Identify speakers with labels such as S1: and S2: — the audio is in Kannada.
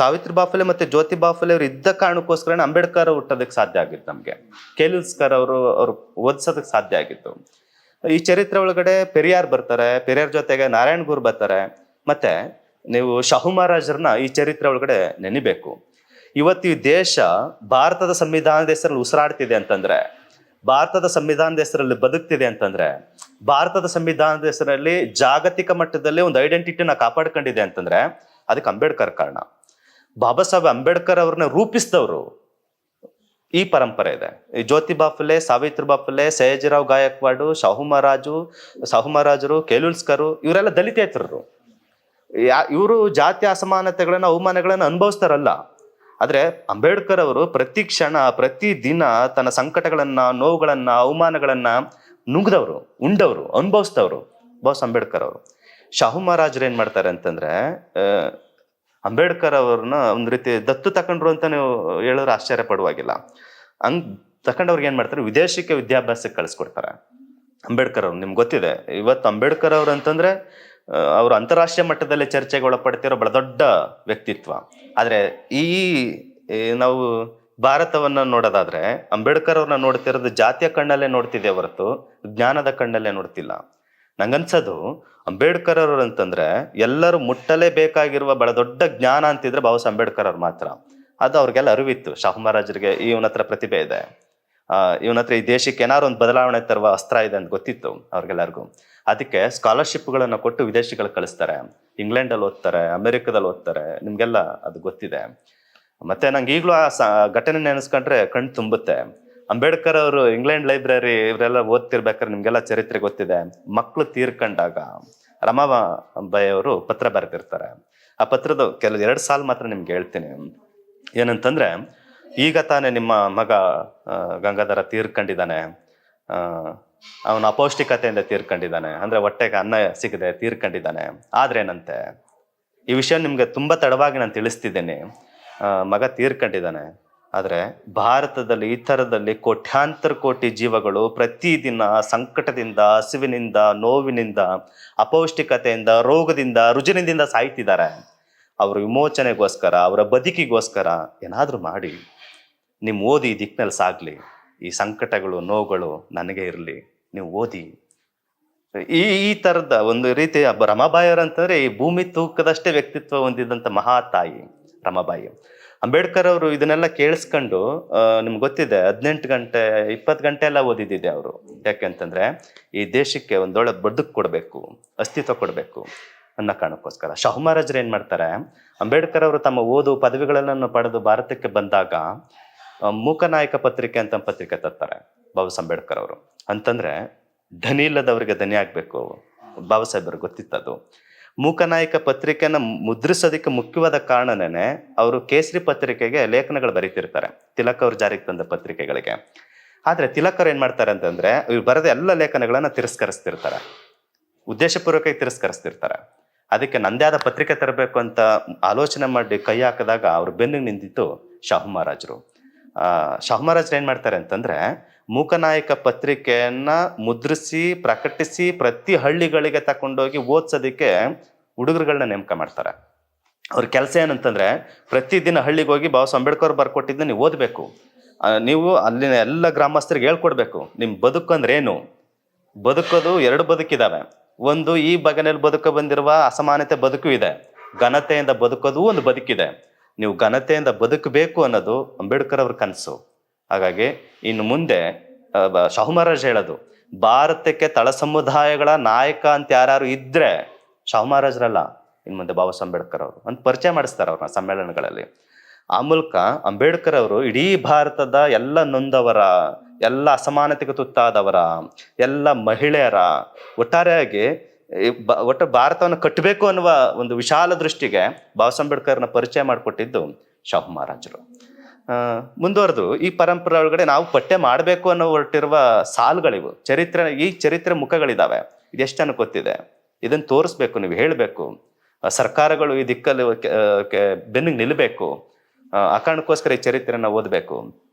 S1: ಸಾವಿತ್ರಿ ಬಾಫಲೆ ಮತ್ತೆ ಜ್ಯೋತಿ ಬಾಫಲೆ ಅವ್ರು ಇದ್ದ ಕಾರಣಕ್ಕೋಸ್ಕರ ಅಂಬೇಡ್ಕರ್ ಹುಟ್ಟೋದಕ್ಕೆ ಸಾಧ್ಯ ಆಗಿತ್ತು ನಮಗೆ. ಕೇಲಿಸ್ಕರ್ ಅವರು, ಅವ್ರು ಓದಿಸೋದಕ್ಕೆ ಸಾಧ್ಯ ಆಗಿತ್ತು. ಈ ಚರಿತ್ರೆ ಒಳಗಡೆ ಪೆರಿಯಾರ್ ಬರ್ತಾರೆ, ಪೆರಿಯಾರ್ ಜೊತೆಗೆ ನಾರಾಯಣ್ ಗುರು ಬರ್ತಾರೆ, ಮತ್ತೆ ನೀವು ಶಾಹು ಮಹಾರಾಜರನ್ನ ಈ ಚರಿತ್ರೆ ಒಳಗಡೆ ನೆನಿಬೇಕು. ಇವತ್ತು ಈ ದೇಶ ಭಾರತದ ಸಂವಿಧಾನದ ಹೆಸರಲ್ಲಿ ಉಸಿರಾಡ್ತಿದೆ ಅಂತಂದ್ರೆ, ಭಾರತದ ಸಂವಿಧಾನದ ಹೆಸರಲ್ಲಿ ಬದುಕ್ತಿದೆ ಅಂತಂದ್ರೆ, ಭಾರತದ ಸಂವಿಧಾನದ ಹೆಸರಲ್ಲಿ ಜಾಗತಿಕ ಮಟ್ಟದಲ್ಲಿ ಒಂದು ಐಡೆಂಟಿಟಿನ ಕಾಪಾಡ್ಕೊಂಡಿದೆ ಅಂತಂದ್ರೆ, ಅದಕ್ಕೆ ಅಂಬೇಡ್ಕರ್ ಕಾರಣ. ಬಾಬಾ ಸಾಹೇಬ್ ಅಂಬೇಡ್ಕರ್ ಅವ್ರನ್ನ ರೂಪಿಸಿದವರು ಈ ಪರಂಪರೆ ಇದೆ. ಈ ಜ್ಯೋತಿಬಾ ಫುಲೆ ಸಾವಿತ್ರಿಬಾ ಫುಲೆ ಸಯಾಜಿರಾವ್ ಗಾಯಕ್ವಾಡು, ಶಾಹು ಮಹಾರಾಜು, ಶಾಹು ಮಹಾರಾಜರು ಕೇಲುಲ್ಸ್ಕರು ಇವರೆಲ್ಲ ದಲಿತೇತರರು. ಯಾ, ಇವರು ಜಾತಿ ಅಸಮಾನತೆಗಳನ್ನು, ಅವಮಾನಗಳನ್ನು ಅನುಭವಿಸ್ತಾರಲ್ಲ. ಆದರೆ ಅಂಬೇಡ್ಕರ್ ಅವರು ಪ್ರತಿ ಕ್ಷಣ, ಪ್ರತಿ ದಿನ ತನ್ನ ಸಂಕಟಗಳನ್ನು, ನೋವುಗಳನ್ನು, ಅವಮಾನಗಳನ್ನು ನುಂಗ್ದವ್ರು, ಉಂಡವರು ಅನುಭವಿಸ್ತವ್ರು ಬಾಸ್ ಅಂಬೇಡ್ಕರ್ ಅವರು. ಶಾಹು ಮಹಾರಾಜರು ಏನು ಮಾಡ್ತಾರೆ ಅಂತಂದ್ರೆ ಅಂಬೇಡ್ಕರ್ ಅವ್ರನ್ನ ಒಂದ್ ರೀತಿ ದತ್ತು ತಕೊಂಡ್ರು ಅಂತ ನೀವು ಹೇಳಿದ್ರೆ ಆಶ್ಚರ್ಯ ಪಡುವಾಗಿಲ್ಲ ಹಂಗ್ ತಕೊಂಡವ್ರಿಗೆ ಏನ್ ಮಾಡ್ತಾರೆ? ವಿದೇಶಕ್ಕೆ ವಿದ್ಯಾಭ್ಯಾಸಕ್ಕೆ ಕಳಿಸ್ಕೊಡ್ತಾರೆ. ಅಂಬೇಡ್ಕರ್ ಅವ್ರು, ನಿಮ್ಗೆ ಗೊತ್ತಿದೆ. ಇವತ್ತು ಅಂಬೇಡ್ಕರ್ ಅವ್ರು ಅಂತಂದ್ರೆ ಅವರು ಅಂತಾರಾಷ್ಟ್ರೀಯ ಮಟ್ಟದಲ್ಲಿ ಚರ್ಚೆಗೆ ಒಳಪಡ್ತಿರೋ ಬಹಳ ದೊಡ್ಡ ವ್ಯಕ್ತಿತ್ವ. ಆದ್ರೆ ಈ ನಾವು ಭಾರತವನ್ನ ನೋಡೋದಾದ್ರೆ, ಅಂಬೇಡ್ಕರ್ ಅವ್ರನ್ನ ನೋಡ್ತಿರೋದು ಜಾತಿಯ ಕಣ್ಣಲ್ಲೇ ನೋಡ್ತಿದೆ ಹೊರತು, ಜ್ಞಾನದ ಕಣ್ಣಲ್ಲೇ ನೋಡ್ತಿಲ್ಲ. ನಂಗನ್ಸೋದು ಅಂಬೇಡ್ಕರ್ ಅವರು ಅಂತಂದ್ರೆ ಎಲ್ಲರೂ ಮುಟ್ಟಲೇ ಬೇಕಾಗಿರುವ ಬಹಳ ದೊಡ್ಡ ಜ್ಞಾನ ಅಂತಿದ್ರೆ ಬಾಬಾ ಅಂಬೇಡ್ಕರ್ ಅವ್ರು ಮಾತ್ರ. ಅದು ಅವ್ರಿಗೆಲ್ಲ ಅರಿವಿತ್ತು. ಶಾಹು ಮಹಾರಾಜರಿಗೆ ಇವನ ಹತ್ರ ಪ್ರತಿಭೆ ಇದೆ. ಇವನ ಹತ್ರ ಈ ದೇಶಕ್ಕೆ ಏನಾರು ಒಂದು ಬದಲಾವಣೆ ತರುವ ಅಸ್ತ್ರ ಇದೆ ಅಂತ ಗೊತ್ತಿತ್ತು ಅವ್ರಿಗೆಲ್ಲರಿಗೂ. ಅದಕ್ಕೆ ಸ್ಕಾಲರ್ಶಿಪ್ಗಳನ್ನು ಕೊಟ್ಟು ವಿದೇಶಿಗಳಿಗೆ ಕಳಿಸ್ತಾರೆ. ಇಂಗ್ಲೆಂಡಲ್ಲಿ ಓದ್ತಾರೆ, ಅಮೆರಿಕದಲ್ಲಿ ಓದ್ತಾರೆ, ನಿಮ್ಗೆಲ್ಲ ಅದು ಗೊತ್ತಿದೆ. ಮತ್ತೆ ನಂಗೆ ಈಗಲೂ ಆ ಘಟನೆ ನೆನೆಸ್ಕೊಂಡ್ರೆ ಕಣ್ ತುಂಬುತ್ತೆ. ಅಂಬೇಡ್ಕರ್ ಅವರು ಇಂಗ್ಲೆಂಡ್ ಲೈಬ್ರರಿ ಇವರೆಲ್ಲ ಓದ್ತಿರ್ಬೇಕಾದ್ರೆ ನಿಮ್ಗೆಲ್ಲ ಚರಿತ್ರೆ ಗೊತ್ತಿದೆ. ಮಕ್ಕಳು ತೀರ್ಕೊಂಡಾಗ ರಮಾಬಾಯಿ ಅವರು ಪತ್ರ ಬರೆದಿರ್ತಾರೆ. ಆ ಪತ್ರದ ಕೆಲವು ಎರಡು ಸಾಲು ಮಾತ್ರ ನಿಮ್ಗೆ ಹೇಳ್ತೀನಿ. ಏನಂತಂದ್ರೆ, ಈಗ ತಾನೇ ನಿಮ್ಮ ಮಗ ಗಂಗಾಧರ ತೀರ್ಕೊಂಡಿದ್ದಾನೆ. ಅವನ ಅಪೌಷ್ಟಿಕತೆಯಿಂದ ತೀರ್ಕೊಂಡಿದ್ದಾನೆ. ಅಂದ್ರೆ ಹೊಟ್ಟೆಗೆ ಅನ್ನ ಸಿಗದೆ ತೀರ್ಕೊಂಡಿದ್ದಾನೆ. ಆದ್ರೇನಂತೆ, ಈ ವಿಷಯ ನಿಮ್ಗೆ ತುಂಬಾ ತಡವಾಗಿ ನಾನು ತಿಳಿಸ್ತಿದ್ದೇನೆ. ಮಗ ತೀರ್ಕೊಂಡಿದ್ದಾನೆ. ಆದರೆ ಭಾರತದಲ್ಲಿ ಈ ಥರದಲ್ಲಿ ಕೋಟ್ಯಾಂತರ ಕೋಟಿ ಜೀವಗಳು ಪ್ರತಿದಿನ ಸಂಕಟದಿಂದ, ಹಸಿವಿನಿಂದ, ನೋವಿನಿಂದ, ಅಪೌಷ್ಟಿಕತೆಯಿಂದ, ರೋಗದಿಂದ, ರುಜಿನದಿಂದ ಸಾಯ್ತಿದ್ದಾರೆ. ಅವರ ವಿಮೋಚನೆಗೋಸ್ಕರ, ಅವರ ಬದುಕಿಗೋಸ್ಕರ ಏನಾದರೂ ಮಾಡಿ. ನಿಮ್ಮ ಓದಿ ದಿಕ್ಕಿನಲ್ಲಿ ಸಾಗಲಿ. ಈ ಸಂಕಟಗಳು, ನೋವುಗಳು ನನಗೆ ಇರಲಿ. ನೀವು ಓದಿ. ಈ ಈ ಥರದ ಒಂದು ರೀತಿ ಒಬ್ಬ ರಮಾಬಾಯಿ ಅಂತಂದ್ರೆ ಈ ಭೂಮಿ ತೂಕದಷ್ಟೇ ವ್ಯಕ್ತಿತ್ವ ಹೊಂದಿದಂಥ ಮಹಾ ತಾಯಿ ರಮಾಬಾಯಿ ಅಂಬೇಡ್ಕರ್ ಅವರು ಇದನ್ನೆಲ್ಲ ಕೇಳಿಸ್ಕೊಂಡು ನಿಮ್ಗೆ ಗೊತ್ತಿದೆ, ಹದಿನೆಂಟು ಗಂಟೆ, ಇಪ್ಪತ್ತು ಗಂಟೆ ಎಲ್ಲ ಓದಿದ್ದಿದೆ ಅವರು. ಯಾಕೆಂತಂದ್ರೆ ಈ ದೇಶಕ್ಕೆ ಒಂದೊಳ್ಳೆ ಬದುಕು ಕೊಡಬೇಕು, ಅಸ್ತಿತ್ವ ಕೊಡಬೇಕು ಅನ್ನೋ ಕಾರಣಕ್ಕೋಸ್ಕರ. ಶಾಹು ಮಹಾರಾಜರು ಏನು ಮಾಡ್ತಾರೆ, ಅಂಬೇಡ್ಕರ್ ಅವರು ತಮ್ಮ ಓದು ಪದವಿಗಳನ್ನು ಪಡೆದು ಭಾರತಕ್ಕೆ ಬಂದಾಗ ಮೂಕನಾಯಕ ಪತ್ರಿಕೆ ಅಂತ ಪತ್ರಿಕೆ ತರ್ತಾರೆ, ಬಾಬಾ ಅಂಬೇಡ್ಕರ್ ಅವರು. ಅಂತಂದ್ರೆ, ಧನಿ ಇಲ್ಲದವರಿಗೆ ಧನಿ ಆಗಬೇಕು. ಬಾಬಾ ಸಾಹೇಬರಿಗೆ ಗೊತ್ತಿತ್ತದು. ಮೂಕನಾಯಕ ಪತ್ರಿಕೆನ ಮುದ್ರಿಸೋದಕ್ಕೆ ಮುಖ್ಯವಾದ ಕಾರಣನೇ ಅವರು ಕೇಸರಿ ಪತ್ರಿಕೆಗೆ ಲೇಖನಗಳು ಬರೀತಿರ್ತಾರೆ. ತಿಲಕ್ ಅವ್ರು ಜಾರಿಗೆ ತಂದ ಪತ್ರಿಕೆಗಳಿಗೆ. ಆದರೆ ತಿಲಕ್ ಅವ್ರು ಏನ್ ಮಾಡ್ತಾರೆ ಅಂತಂದ್ರೆ ಇವ್ರು ಬರೆದ ಎಲ್ಲ ಲೇಖನಗಳನ್ನು ತಿರಸ್ಕರಿಸ್ತಿರ್ತಾರೆ. ಉದ್ದೇಶಪೂರ್ವಕವಾಗಿ ತಿರಸ್ಕರಿಸ್ತಿರ್ತಾರೆ. ಅದಕ್ಕೆ ನಂದೇ ಆದ ಪತ್ರಿಕೆ ತರಬೇಕು ಅಂತ ಆಲೋಚನೆ ಮಾಡಿ ಕೈ ಹಾಕಿದಾಗ ಅವ್ರ ಬೆನ್ನಿಗೆ ನಿಂತಿತ್ತು ಶಾಹು ಮಹಾರಾಜರು. ಆ, ಶಾಹು ಮಹಾರಾಜರು ಏನ್ ಮಾಡ್ತಾರೆ ಅಂತಂದ್ರೆ ಮೂಕನಾಯಕ ಪತ್ರಿಕೆಯನ್ನ ಮುದ್ರಿಸಿ, ಪ್ರಕಟಿಸಿ, ಪ್ರತಿ ಹಳ್ಳಿಗಳಿಗೆ ತಕೊಂಡೋಗಿ ಓದ್ಸೋದಕ್ಕೆ ಹುಡುಗರುಗಳನ್ನ ನೇಮಕ ಮಾಡ್ತಾರೆ. ಅವ್ರ ಕೆಲಸ ಏನಂತಂದ್ರೆ, ಪ್ರತಿದಿನ ಹಳ್ಳಿಗೆ ಹೋಗಿ ಬಾಬಾ ಅಂಬೇಡ್ಕರ್ ಬರ್ಕೊಟ್ಟಿದ್ದ ನೀವು ಓದಬೇಕು. ನೀವು ಅಲ್ಲಿನ ಎಲ್ಲ ಗ್ರಾಮಸ್ಥರಿಗೆ ಹೇಳ್ಕೊಡ್ಬೇಕು. ನಿಮ್ಮ ಬದುಕು ಅಂದ್ರೆ ಏನು? ಬದುಕೋದು ಎರಡು ಬದುಕಿದಾವೆ. ಒಂದು, ಈ ಬಗೆನಲ್ಲಿ ಬದುಕ ಬಂದಿರುವ ಅಸಮಾನತೆ ಬದುಕು ಇದೆ. ಘನತೆಯಿಂದ ಬದುಕೋದು ಒಂದು ಬದುಕಿದೆ. ನೀವು ಘನತೆಯಿಂದ ಬದುಕಬೇಕು ಅನ್ನೋದು ಅಂಬೇಡ್ಕರ್ ಅವ್ರ ಕನಸು. ಹಾಗಾಗಿ ಇನ್ನು ಮುಂದೆ ಶಾಹು ಮಹಾರಾಜ್ ಹೇಳೋದು, ಭಾರತಕ್ಕೆ ತಳ ಸಮುದಾಯಗಳ ನಾಯಕ ಅಂತ ಯಾರು ಇದ್ರೆ ಶಾಹು ಮಹಾರಾಜ್ರಲ್ಲ, ಇನ್ನು ಮುಂದೆ ಬಾಬಾ ಅಂಬೇಡ್ಕರ್ ಅವರು. ಅಂತ ಪರಿಚಯ ಮಾಡಿಸ್ತಾರೆ ಅವ್ರನ್ನ ಸಮ್ಮೇಳನಗಳಲ್ಲಿ. ಆ ಮೂಲಕ ಅಂಬೇಡ್ಕರ್ ಅವರು ಇಡೀ ಭಾರತದ ಎಲ್ಲ ನೊಂದವರ, ಎಲ್ಲ ಅಸಮಾನತೆಗೆ ತುತ್ತಾದವರ, ಎಲ್ಲ ಮಹಿಳೆಯರ ಒಟ್ಟಾರೆಯಾಗಿ ಒಟ್ಟು ಭಾರತವನ್ನು ಕಟ್ಟಬೇಕು ಅನ್ನುವ ಒಂದು ವಿಶಾಲ ದೃಷ್ಟಿಗೆ ಬಾಬಾ ಅಂಬೇಡ್ಕರ್ನ ಪರಿಚಯ ಮಾಡಿಕೊಟ್ಟಿದ್ದು ಶಾಹು ಮಹಾರಾಜರು. ಮುಂದುವರೆದು ಈ ಪರಂಪರೆ ಒಳಗಡೆ ನಾವು ಪಠ್ಯ ಮಾಡಬೇಕು ಅನ್ನೋ ಹೊರಟಿರುವ ಸಾಲುಗಳಿವು. ಚರಿತ್ರೆ, ಈ ಚರಿತ್ರೆ ಮುಖಗಳಿದ್ದಾವೆ ಇದೆಷ್ಟು ಜನಕ್ಕೆ ಗೊತ್ತಿದೆ? ಇದನ್ನು ತೋರಿಸ್ಬೇಕು, ನೀವು ಹೇಳಬೇಕು. ಸರ್ಕಾರಗಳು ಈ ದಿಕ್ಕಲ್ಲಿ ಬೆನ್ನಿಗೆ ನಿಲ್ಲಬೇಕು ಆ ಕಾರಣಕ್ಕೋಸ್ಕರ ಈ ಚರಿತ್ರೆನ ಓದಬೇಕು.